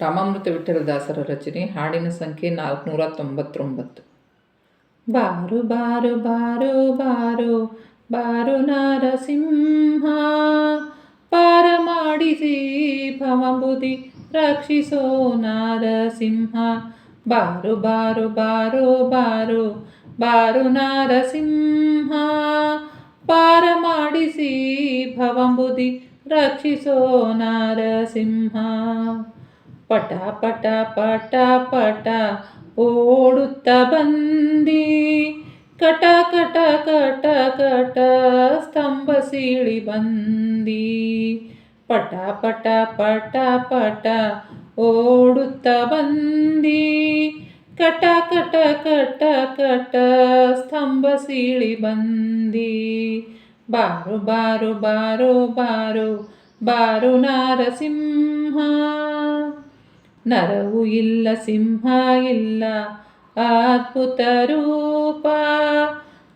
ರಾಮಾಮೃತ ವಿಠಲದಾಸರ ರಚನೆ, ಹಾಡಿನ ಸಂಖ್ಯೆ ನಾಲ್ಕುನೂರ ತೊಂಬತ್ತೊಂಬತ್ತು ಬಾರು ಬಾರು ಬಾರು ಬಾರು ಬಾರು ನಾರಸಿಂಹ, ಪಾರ ಮಾಡಿಸಿ ಭವಬುದಿ ರಕ್ಷಿಸೋ ನಾರಸಿಂಹ. ಬಾರು ಬಾರು ಬಾರು ಬಾರು ಬಾರು ನಾರಸಿಂಹ, ಪಾರ ಮಾಡಿಸಿ ಭವಂಬುದಿ ರಕ್ಷಿಸೋ ನಾರಸಿಂಹ. ಪಟ ಪಟ ಪಟ ಪಟ ಓಡುತ್ತ ಬಂದಿ ಕಟ ಕಟ ಕಟ ಕಟ ಸ್ತಂಭ ಸೀಳಿ ಬಂದಿ ಪಟ ಪಟ ಪಟ ಪಟ ಓಡುತ್ತ ಬಂದಿ ಕಟ ಕಟ ಕಟ ಕಟ ಸ್ತಂಭ ಸೀಳಿ ಬಂದಿ ಬಾರು ಬಾರು ಬಾರು ಬಾರು ಬಾರು ನಾರಸಿಂಹ ನರವು ಇಲ್ಲ, ಸಿಂಹ ಇಲ್ಲ, ಅದ್ಭುತ ರೂಪ.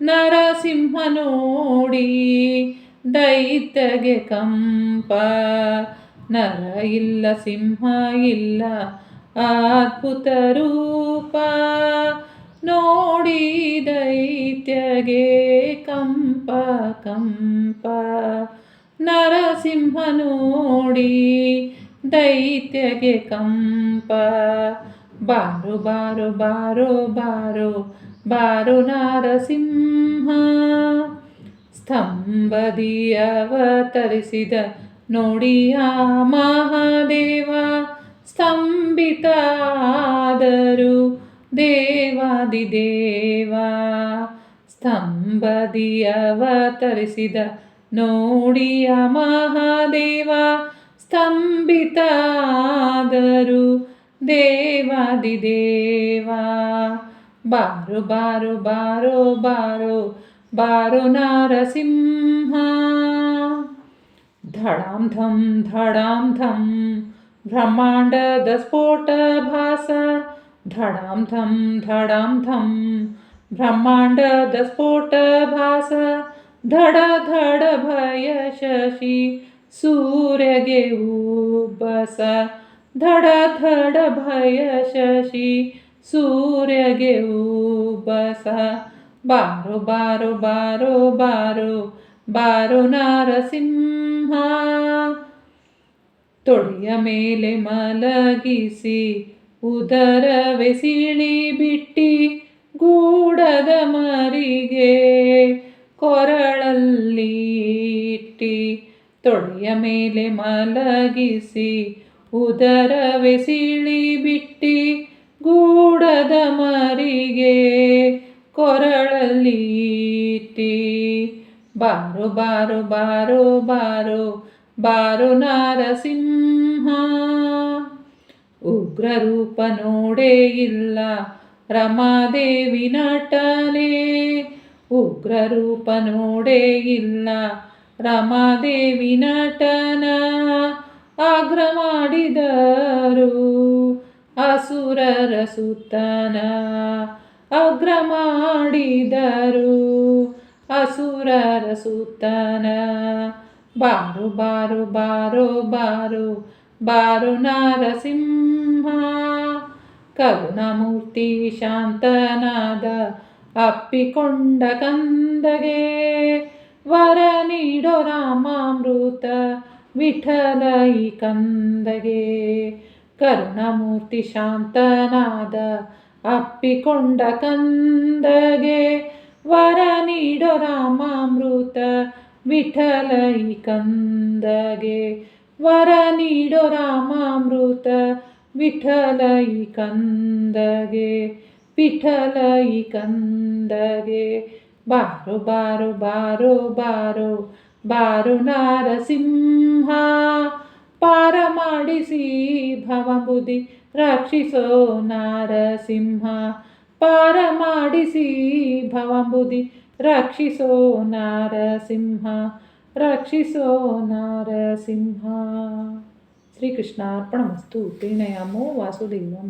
ನರಸಿಂಹ ನೋಡಿ ದೈತ್ಯಗೆ ಕಂಪ. ನರ ಇಲ್ಲ, ಸಿಂಹ ಇಲ್ಲ, ಅದ್ಭುತ ರೂಪ. ನೋಡಿ ದೈತ್ಯಗೆ ಕಂಪ ಕಂಪ. ನರಸಿಂಹ ನೋಡಿ ದೈತ್ಯಗೆ ಕಂಪ. ಬಾರು ಬಾರು ಬಾರು ಬಾರು ಬಾರು ನಾರಸಿಂಹ. ಸ್ತಂಭದಿ ಅವತರಿಸಿದ ನೋಡಿಯ ಮಹಾದೇವ. ಸ್ತಂಭಿತಾದರು ದೇವಾದಿದೇವ. ಸ್ತಂಭದಿ ಅವತರಿಸಿದ ನೋಡಿಯ ಮಹಾದೇವ. ಸ್ತಂಭಿತಾದರು ದೇವಾದಿದೇವ ಬಾರು ಬಾರು ಬಾರೋ ಬಾರೋ ಬಾರು ನಾರಸಿಂಹ ಧಡಾಂ ಧಂ ಧಡಾಂ ಧಂ ಬ್ರಹ್ಮಾಂಡದ ಸ್ಫೋಟ ಭಾಸ ಧಡಾಂ ಧಂ ಧಡಾಂ ಧಂ ಬ್ರಹ್ಮಾಂಡದ ಸ್ಫೋಟ ಸೂರ್ಯಗೆ ಉಬ್ಬಸ, ಧಡ ಧಡ ಭಯ ಶಶಿ, ಸೂರ್ಯಗೆ ಉಬ್ಬಸ. ಬಾರು ಬಾರು ಬಾರು ಬಾರು ಬಾರು ನಾರಸಿಂಹ. ತೊಡೆಯ ಮೇಲೆ ಮಲಗಿಸಿ, ಉದರವೆ ಸಿಳಿ ಬಿಟ್ಟಿ, ಗೂಡದ ಮರಿಗೆ ಕೊರಳಲ್ಲಿ ತೊಡೆಯ ಮೇಲೆ ಮಲಗಿಸಿ, ಉದರವೆ ಬಿಟ್ಟಿ, ಗೂಡದ ಮರಿಗೆ ಕೊರಳಲ್ಲಿ ಬಾರು ಬಾರು ಬಾರು ಬಾರು ಬಾರು ನಾರಸಿಂಹ. ಉಗ್ರ ರೂಪ ನೋಡೇ ಇಲ್ಲ, ರಮಾದೇವಿ ನಟನೆ ಉಗ್ರ ರೂಪ ನೋಡೇ ಇಲ್ಲ ರಮಾದೇವಿ ನಟನ ಆಗ್ರ ಮಾಡಿದರು ಅಸುರರ ಸುತ್ತನ ಅಗ್ರ ಮಾಡಿದರು ಅಸುರರ ಸುತ್ತನ ಬಾರು ಬಾರು ಬಾರು ಬಾರು ಬಾರು ನಾರಸಿಂಹ. ಕರುಣಮೂರ್ತಿ ಶಾಂತನಾದ ಅಪ್ಪಿಕೊಂಡ ಕಂದಗೆ ವರ ನೀಡೋ ರಾಮಾಮೃತ ವಿಠಲ ಈ ಕಂದಗೆ. ಕರುಣಮೂರ್ತಿ ಶಾಂತನಾದ ಅಪ್ಪಿಕೊಂಡ ಕಂದಗೆ. ವರ ನೀಡೋ ರಾಮಾಮೃತ ವಿಠಲ ಈ ಕಂದಗೆ. ವರ ನೀಡೋ ರಾಮಾಮೃತ ವಿಠಲ ಈ ಕಂದಗೆ. ವಿಠಲ ಈ ಕಂದಗೆ. ಬಾರು ಬಾರು ಬಾರು ಬಾರು ಬಾರು ನಾರಸಿಂಹ ಪಾರ ಮಾಡಿಸಿ ಭವಬುದಿ ರಕ್ಷಿಸೋ ನಾರಸಿಂಹ ಪಾರ ಮಾಡಿಸಿ ಭವಬುದಿ ರಕ್ಷಿಸೋ ನಾರಸಿಂಹ ರಕ್ಷಿಸೋ ನಾರಸಿಂಹ ಶ್ರೀಕೃಷ್ಣಾರ್ಪಣಮಸ್ತು ಪ್ರೀಣಯಾಮೋ ವಾಸುದೇವಂ